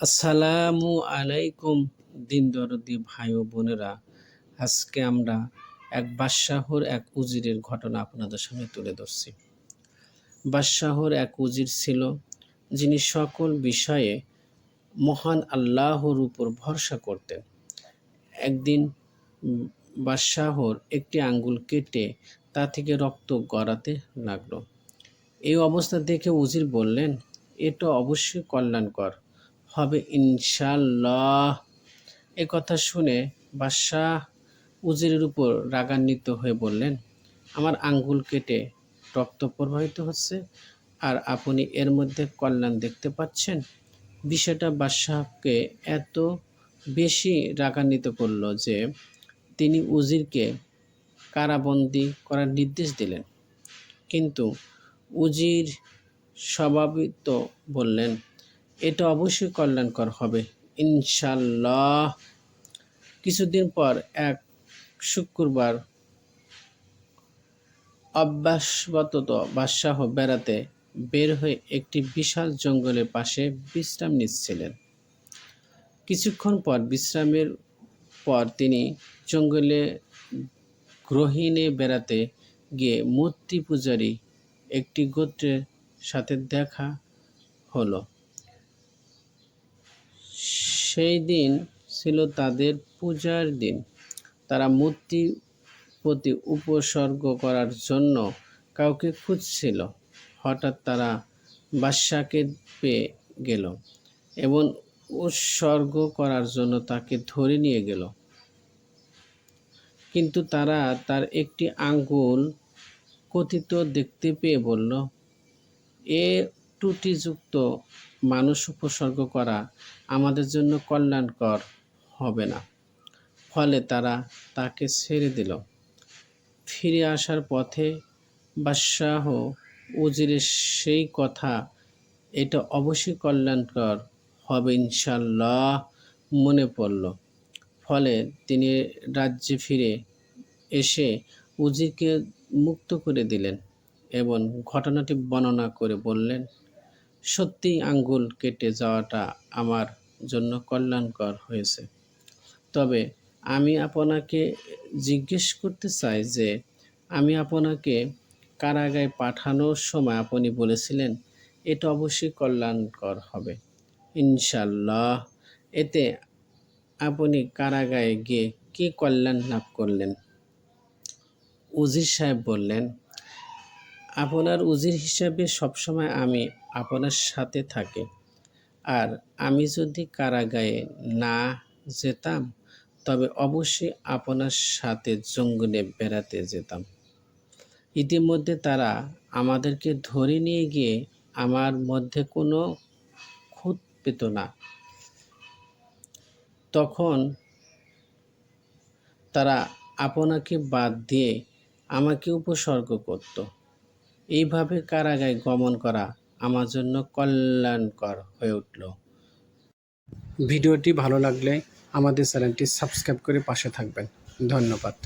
আসসালামু আলাইকুম দিন দরদি ভাই ও বোনেরা। আজকে আমরা এক বাদশাহর এক উজিরের ঘটনা আপনাদের সামনে তুলে ধরছি। বাদশাহর এক উজির ছিল, যিনি সকল বিষয়ে মহান আল্লাহর উপর ভরসা করতেন। একদিন বাদশাহর একটি আঙ্গুল কেটে তা থেকে রক্ত গড়াতে লাগল। এই অবস্থা দেখে উজির বললেন এটা অবশ্যই কল্যাণকর। হবে ইনশাল্লাহ এ কথা শুনে বাদশাহ উজিরের উপর রাগান্বিত হয়ে বললেন, আমার আঙ্গুল কেটে রক্ত প্রবাহিত হচ্ছে, আর আপনি এর মধ্যে কল্যাণ দেখতে পাচ্ছেন? বিষয়টা বাদশাহকে এত বেশি রাগান্বিত করল যে তিনি উজিরকে কারাবন্দি করার নির্দেশ দিলেন। কিন্তু উজির স্বভাবিত বললেন এটা অবশ্যই কল্যাণকর হবে। ইনশাল্লাহ কিছুদিন পর এক শুক্রবার অভ্যাসবত বাদশাহ বেড়াতে বের হয়ে একটি বিশাল জঙ্গলের পাশে বিশ্রাম নিচ্ছিলেন। কিছুক্ষণ পর বিশ্রামের পর তিনি জঙ্গলে গ্রহিণে বেড়াতে গিয়ে মূর্তি পূজারী একটি গোত্রের সাথে দেখা হলো। সেই দিন ছিল তাদের পূজার দিন। তারা মূর্তি প্রতি উপসর্গ করার জন্য কাউকে খুঁজছিল। হঠাৎ তারা বাদশাকে পেয়ে গেল এবং উৎসর্গ করার জন্য তাকে ধরে নিয়ে গেল। কিন্তু তারা তার একটি আঙ্গুল কথিত দেখতে পেয়ে বলল, এ ত্রুটিযুক্ত মানুষ উপসর্গ করা আমাদের জন্য কল্যাণকর হবে না। ফলে তারা তাকে ছেড়ে দিল। ফিরে আসার পথে বাদশাহ উজিরের সেই কথা, এটা অবশ্যই কল্যাণকর হবে ইনশাল্লাহ মনে পড়ল। ফলে তিনি রাজ্যে ফিরে এসে উজিরকে মুক্ত করে দিলেন এবং ঘটনাটি বর্ণনা করে বললেন সত্যিই আঙ্গুল কেটে যাওয়াটা আমার জন্য কল্যাণকর হয়েছে। তবে আমি আপনাকে জিজ্ঞেস করতে চাই যে, আমি আপনাকে কারাগারে পাঠানোর সময় আপনি বলেছিলেন, এটা অবশ্যই কল্যাণকর হবে। ইনশাল্লাহ এতে আপনি কারাগারে গিয়ে কী কল্যাণ লাভ করলেন? উজির সাহেব বললেন, আপনার উজির হিসাবে সবসময় আমি আপনার সাথে থাকে। আর আমি যদি কারাগারে না যেতাম, তবে অবশ্যই আপনার সাথে জঙ্গলে বেড়াতে যেতাম। ইতিমধ্যে তারা আমাদেরকে ধরে নিয়ে গিয়ে আমার মধ্যে কোনো খুঁত পেত না। তখন তারা আপনাকে বাদ দিয়ে আমাকে উপসর্গ করত। এইভাবে কারাগারে গমন করা আমার জন্য কল্যাণকর হয়ে উঠল। ভিডিওটি ভালো লাগলে আমাদের চ্যানেলটি সাবস্ক্রাইব করে পাশে থাকবেন। ধন্যবাদ।